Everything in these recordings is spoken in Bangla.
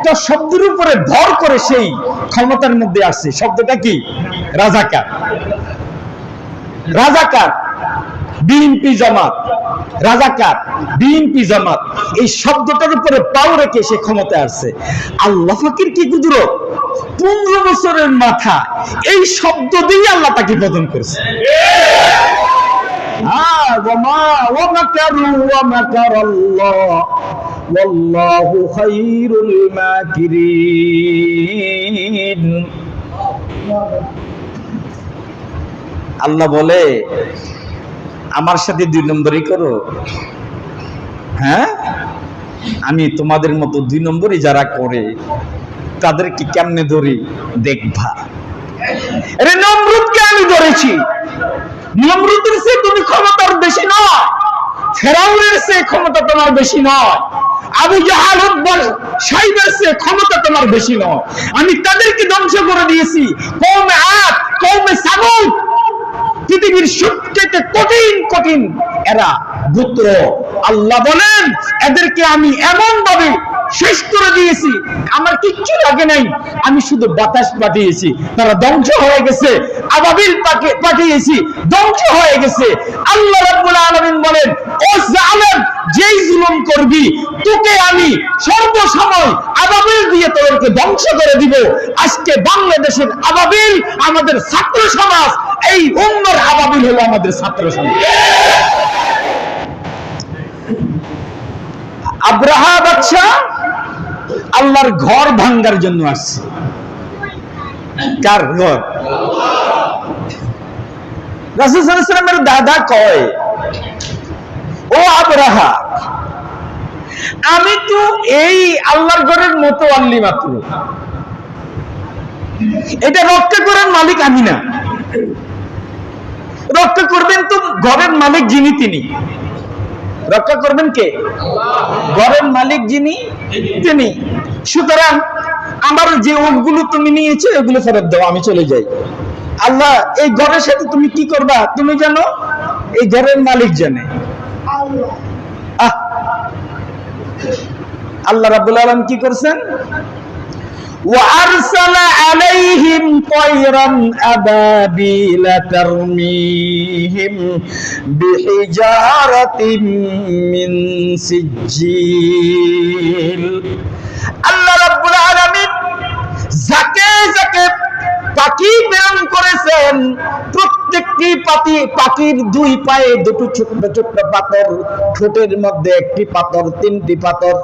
একটা শব্দের উপরে ভর করে সেই ক্ষমতার মধ্যে আসছে। শব্দটা কি? রাজাকার। রাজাকার, বিএনপি জামাত। রাজাকার, বিএনপি জামাত। এই শব্দটার উপরে পাও রেখে সে ক্ষমতায় আসছে। আল্লাহ ফাকির কি কুদরত? পনেরো বছরের মাথা। এই শব্দ দিয়ে আল্লাহ তাকে বদন করেছে। আল্লাহ। বলে, আমার সাথে দুই নম্বরই করো। হ্যাঁ? আমি তোমাদের মতো দুই নম্বরই যারা করে, তাদেরকে কেমনে ধরি? দেখবা। আমি ধরেছি। নমরুদের সে তুমি ক্ষমতার বেশি নয়, ফেরাউনের সে ক্ষমতা তোমার বেশি নয়, আবু জাহাল উদ্বল সাইবের সে ক্ষমতা তোমার বেশি নয়। আমি তাদেরকে ধ্বংস করে দিয়েছি। কৌমে আট কৌমে সামুদ। পৃথিবীর সবচেয়ে কঠিন কঠিন এরা গোত্র। আল্লাহ বলেন, এদেরকে আমি এমন ভাবে শেষ করে দিয়েছি। আমার কিচ্ছু লাগে নাই। আমি শুধু বাতাস পাঠিয়েছি। তারা ধ্বংস হয়ে গেছে। আবাবিল পাঠিয়েছি। ধ্বংস হয়ে গেছে। আল্লাহ রাব্বুল আলামিন বলেন, ও জালেম, যেই জুলুম করবি, তোকে আমি সর্বসময় আবাবিল দিয়ে তোদেরকে ধ্বংস করে দিব। আজকে বাংলাদেশের আবাবিল, আমাদের ছাত্র সমাজ, এই উম্মর আবাবিল হলো আমাদের ছাত্র সমাজ। আব্রাহা বাচ্চা আল্লাহর ঘর ভাঙ্গার জন্য আসছে। কার ঘর? দাদা কয়, ও আবরাহা, আমি তো এই আল্লাহর ঘরের মতো আল্লি মাত্র। এটা রক্ষা করার মালিক আমি না। রক্ষা করবেন তো ঘরের মালিক যিনি তিনি। রক্ষা করবেন কে? ঘরের মালিক যিনি, তিনি। সুতরাং আমার যে উঠগুলো তুমি নিয়েছো, এগুলো ফেরত দাও, আমি চলে যাই। আল্লাহ, এই ঘরের সাথে তুমি কি করবা? তুমি জানো? এই ঘরের মালিক জানে! আল্লাহ রাবুল আলম কি করছেন? وأرسل عليهم طيرا أبابيل ترميهم بحجارة من سجيل আল্লাহ রাব্বুল আলামিন যাকে যাকে পাখি প্রেরণ করেছেন প্রত্যেকটি পাখি পাখির দুই পায়ে দুটো ছোট্ট ছোট্ট পাথর, ঠোঁটের মধ্যে একটি পাথর, তিনটি পাথর।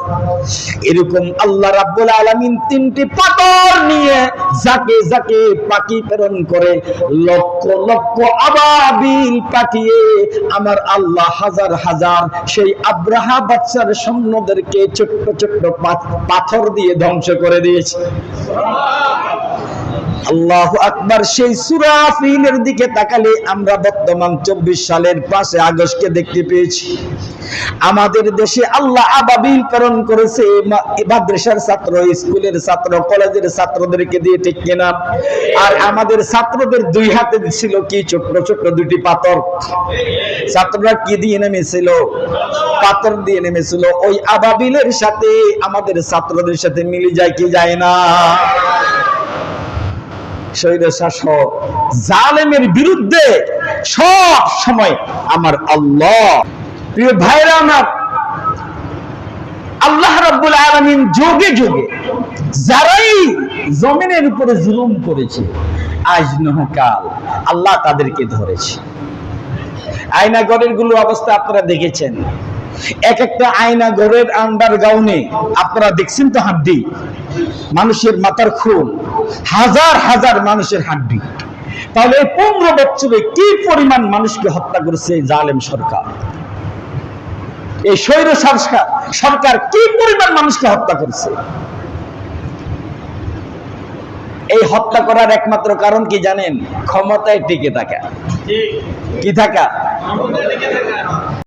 এরকম আল্লাহ রাব্বুল আলামিন তিনটি পাথর নিয়ে যাকে যাকে পাখি প্রেরণ করে, লক্ষ লক্ষ আবাবিল পাঠিয়ে আমার আল্লাহ হাজার হাজার সেই আব্রাহা বাচ্চার সৈন্যদেরকে ছোট্ট ছোট্ট পাথ- পাথর দিয়ে ধ্বংস করে দিয়েছে। আল্লাহ আকবার, সেই দিকে তাকালে আমরা বর্তমান চব্বিশ সালের পাঁচে আগস্টকে দেখতে পেয়েছি। আমাদের দেশে আল্লাহ আবাবিল প্রেরণ করেছে মাদ্রাসার ছাত্র, স্কুলের ছাত্র, কলেজের ছাত্রদেরকে দিয়ে ঠিক কিনা? আর আমাদের ছাত্রদের দুই হাতে ছিল কি? দুটি পাথর। ছাত্ররা কি দিয়ে নেমেছিল? পাথর দিয়ে নেমেছিল। ওই আবাবিলের সাথে আমাদের ছাত্রদের সাথে মিলে যায় কি যায় না? শৈর শাসক জালেমের বিরুদ্ধে সব সময় আমার আল্লাহ। প্রিয় ভাইরা আমার, আল্লাহ যোগে যোগে যারাই জমিনের উপরে জুলুম করেছে, আজ নহকাল আল্লাহ তাদেরকে ধরেছে। আয়না ঘরেরগুলো অবস্থা আপনারা দেখেছেন। এক একটা আয়না ঘরের আন্ডার গাউনে আপনারা দেখছেন তো হাড্ডি? মানুষের মাথার খুন হাজার হাজার মানুষের হাড্ডি। তাহলে এই পনেরো বছরে কি পরিমাণ মানুষকে হত্যা করেছে এই জালেম সরকার? এই স্বৈর সরকার সরকার কি পরিমাণ মানুষকে হত্যা করেছে? এই হত্যা করার একমাত্র কারণ কি জানেন? ক্ষমতায় টিকে থাকা। কি থাকা।